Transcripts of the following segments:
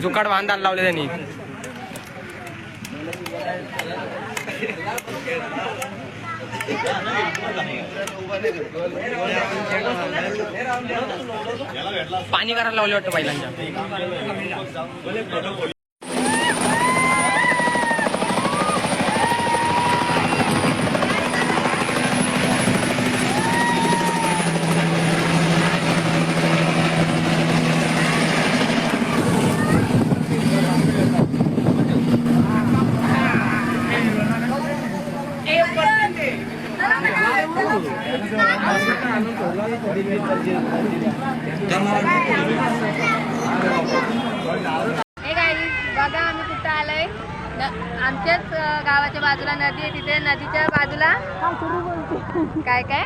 जुकाड बांधायला लावले त्यांनी. पाणी करायला लावले वाटतं पहिल्यांदा. बघा आम्ही कुठं आलोय. आमच्याच गावाच्या बाजूला नदी आहे तिथे. नदीच्या बाजूला काय काय?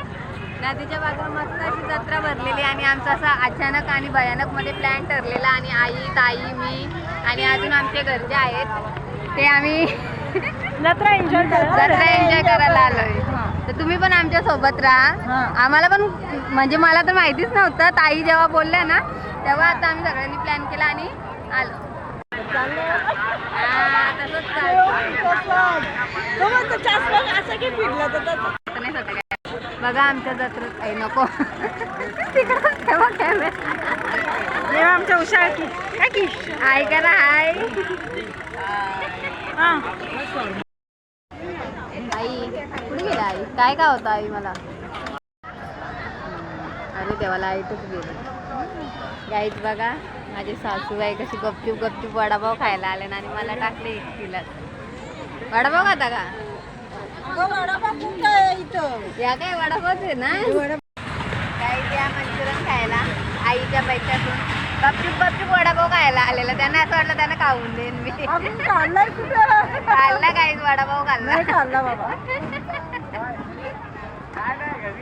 नदीच्या बाजूला मस्त अशी जत्रा भरलेली आणि आमचा असा अचानक आणि भयानकमध्ये प्लॅन ठरलेला आणि आई ताई मी आणि अजून आमचे घरचे आहेत. ते आम्ही जत्रा एन्जॉय जत्रा एन्जॉय करायला आलोय. तर तुम्ही पण आमच्यासोबत राहा. आम्हाला पण म्हणजे मला तर माहितीच नव्हतं. ताई जेव्हा बोलल्या ना तेव्हा आता आम्ही सगळ्यांनी प्लॅन केला आणि आलो. बघा आमच्या जत्रेत आई नको. आमच्या उषा की. काय की. हाय. हा. कुठे गेला आई? काय का होतं आई मला? अरे देवाला आईतच गेलं. गाईच बघा माझी सासूबाई कशी गपचूप गपचूप वडापाव खायला आले ना आणि मला टाकले एकटीला वडापाव खाता का? या काय वडापावच आहे ना? काही द्या मंचुरियन खायला. आईच्या पैशातून गपचूप गपचूप वडापाव खायला आलेला. त्यांना असं वाटलं त्यांना खाऊन देईन मी. काढलाय कुठं? खाल्ला काही वडापाव खाल्ला. खाल्ला बाबा म्हणजे हो, नाराज आणि झाले.